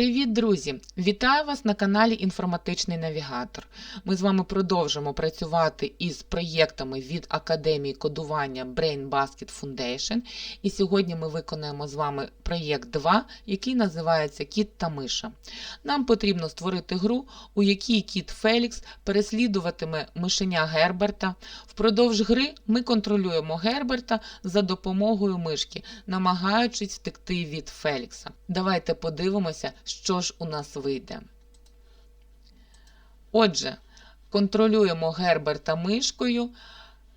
Привіт, друзі! Вітаю вас на каналі Інформатичний Навігатор. Ми з вами продовжимо працювати із проєктами від Академії кодування Brain Basket Foundation. І сьогодні ми виконаємо з вами проєкт 2, який називається Кіт та Миша. Нам потрібно створити гру, у якій кіт Фелікс переслідуватиме мишеня Герберта. Впродовж гри ми контролюємо Герберта за допомогою мишки, намагаючись втекти від Фелікса. Давайте подивимося, що ж у нас вийде. Отже, контролюємо Герберта мишкою.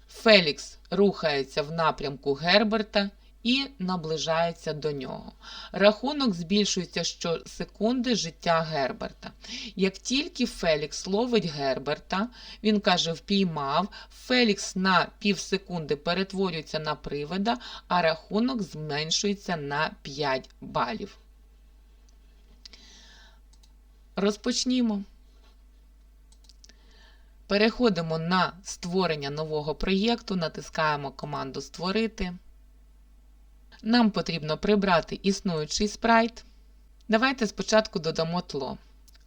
Фелікс рухається в напрямку Герберта і наближається до нього. Рахунок збільшується щосекунди життя Герберта. Як тільки Фелікс ловить Герберта, він каже, впіймав, Фелікс на півсекунди перетворюється на привида, а рахунок зменшується на 5 балів. Розпочнімо. Переходимо на створення нового проєкту, натискаємо команду Створити. Нам потрібно прибрати існуючий спрайт. Давайте спочатку додамо тло.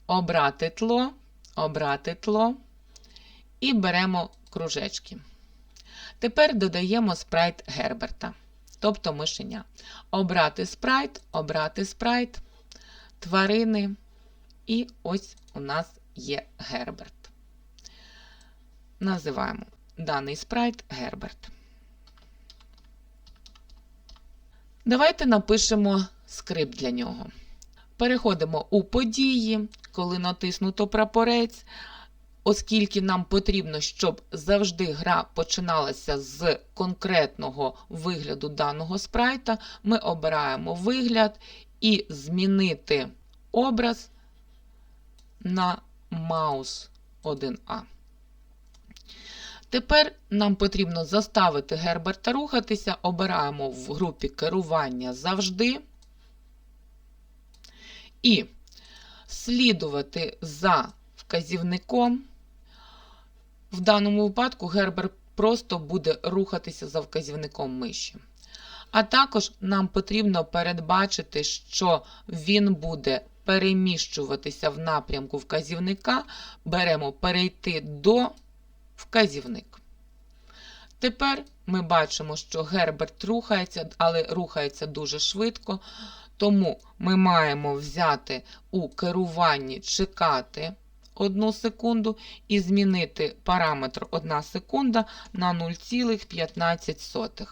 Обрати тло, обрати тло і беремо кружечки. Тепер додаємо спрайт Герберта, тобто мишеня. Обрати спрайт, обрати спрайт, тварини. І ось у нас є Герберт. Називаємо даний спрайт Герберт. Давайте напишемо скрипт для нього. Переходимо у події, коли натиснуто прапорець. Оскільки нам потрібно, щоб завжди гра починалася з конкретного вигляду даного спрайта, ми обираємо вигляд і змінити образ на маус 1А. Тепер нам потрібно заставити Герберта рухатися. Обираємо в групі керування завжди. І слідувати за вказівником. В даному випадку Герберт просто буде рухатися за вказівником миші. А також нам потрібно передбачити, що він буде переміщуватися в напрямку вказівника, беремо перейти до вказівник. Тепер ми бачимо, що Герберт рухається, але рухається дуже швидко. Тому ми маємо взяти у керуванні чекати 1 секунду і змінити параметр 1 секунда на 0,15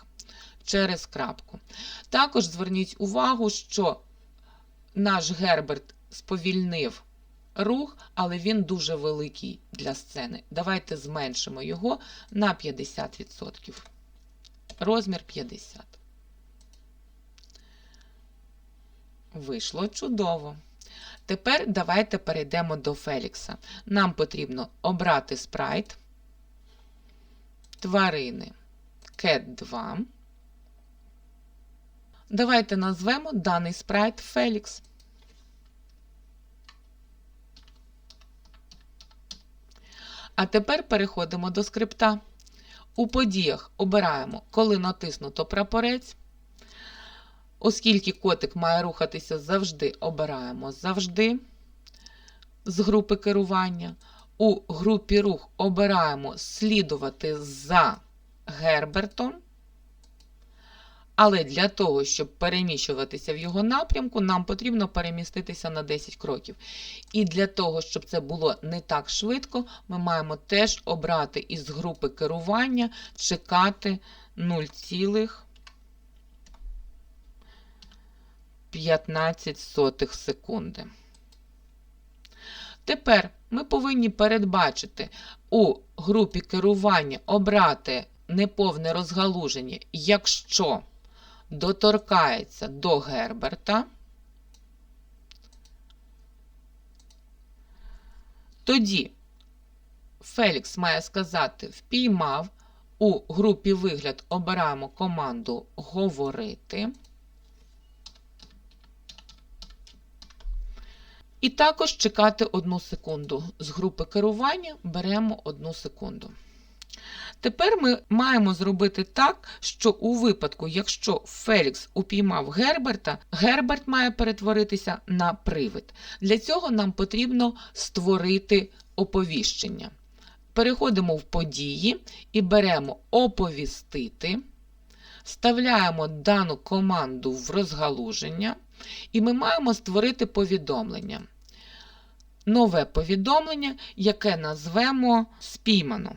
через крапку. Також зверніть увагу, що наш Герберт сповільнив рух, але він дуже великий для сцени. Давайте зменшимо його на 50%. Розмір 50. Вийшло чудово. Тепер давайте перейдемо до Фелікса. Нам потрібно обрати спрайт, тварини Cat 2. Давайте назвемо даний спрайт Фелікс. А тепер переходимо до скрипта. У подіях обираємо, коли натиснуто прапорець. Оскільки котик має рухатися завжди, обираємо завжди з групи керування. У групі рух обираємо слідувати за Гербертом. Але для того, щоб переміщуватися в його напрямку, нам потрібно переміститися на 10 кроків. І для того, щоб це було не так швидко, ми маємо теж обрати із групи керування, чекати 0,15 секунди. Тепер ми повинні передбачити у групі керування обрати неповне розгалуження, якщо доторкається до Герберта, тоді Фелікс має сказати впіймав. У групі вигляд обираємо команду Говорити. І також чекати одну секунду. З групи керування беремо одну секунду. Тепер ми маємо зробити так, що у випадку, якщо Фелікс упіймав Герберта, Герберт має перетворитися на привид. Для цього нам потрібно створити оповіщення. Переходимо в події і беремо оповістити, вставляємо дану команду в розгалуження, і ми маємо створити повідомлення. Нове повідомлення, яке назвемо спіймано.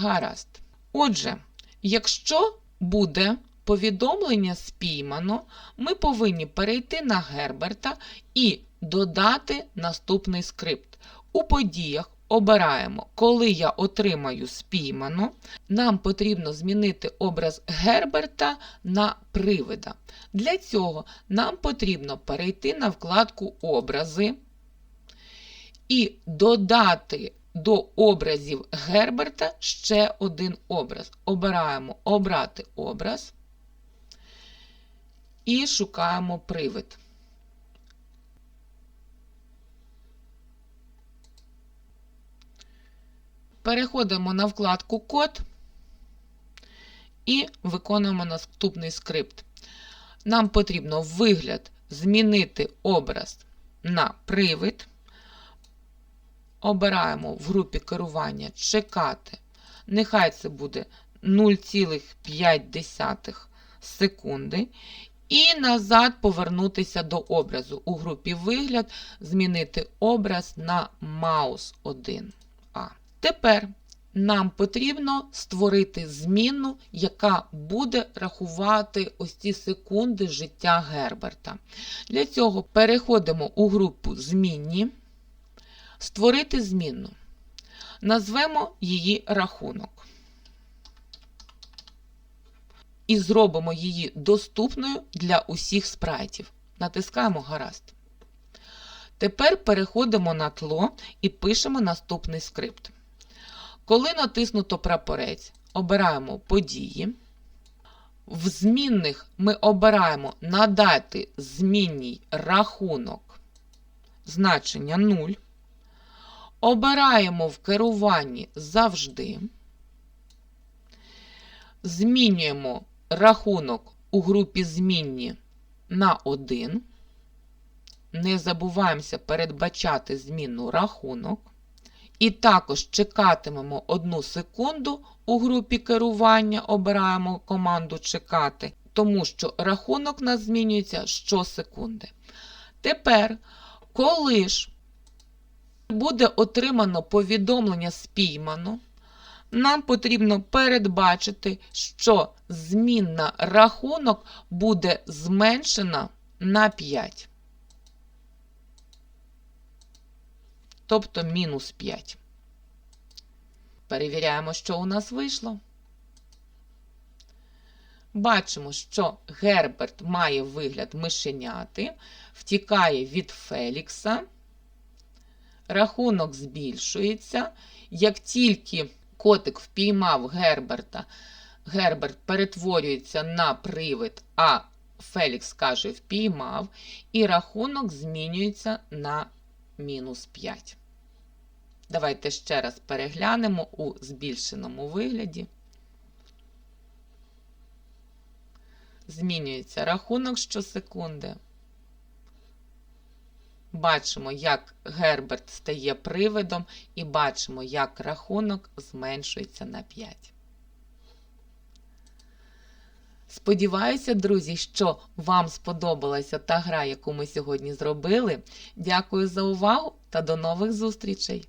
Гаразд. Отже, якщо буде повідомлення спіймано, ми повинні перейти на Герберта і додати наступний скрипт. У подіях обираємо, коли я отримаю спіймано, нам потрібно змінити образ Герберта на привида. Для цього нам потрібно перейти на вкладку Образи і додати до образів Герберта ще один образ. Обираємо Обрати образ і шукаємо привид. Переходимо на вкладку Код і виконуємо наступний скрипт. Нам потрібно вигляд змінити образ на привид. Обираємо в групі керування чекати. Нехай це буде 0,5 секунди. І назад повернутися до образу. У групі вигляд змінити образ на маус 1А. Тепер нам потрібно створити зміну, яка буде рахувати ось ці секунди життя Герберта. Для цього переходимо у групу Змінні, створити змінну. Назвемо її рахунок. І зробимо її доступною для усіх спрайтів. Натискаємо Гаразд. Тепер переходимо на тло і пишемо наступний скрипт. Коли натиснуто прапорець, обираємо події. В змінних ми обираємо надати змінній рахунок значення 0. Обираємо в керуванні завжди. Змінюємо рахунок у групі змінні на 1. Не забуваємося передбачати змінну рахунок. І також чекатимемо 1 секунду у групі керування, обираємо команду чекати, тому що рахунок нас змінюється щосекунди. Тепер, коли ж буде отримано повідомлення спіймано, нам потрібно передбачити, що змінна рахунок буде зменшена на 5. тобто мінус 5. Перевіряємо, що у нас вийшло. Бачимо, що Герберт має вигляд мишеняти, втікає від Фелікса. Рахунок збільшується. Як тільки котик впіймав Герберта, Герберт перетворюється на привид, а Фелікс каже, впіймав, і рахунок змінюється на мінус 5. Давайте ще раз переглянемо у збільшеному вигляді. Змінюється рахунок щосекунди. Бачимо, як Герберт стає привидом, і бачимо, як рахунок зменшується на 5. Сподіваюся, друзі, що вам сподобалася та гра, яку ми сьогодні зробили. Дякую за увагу та до нових зустрічей!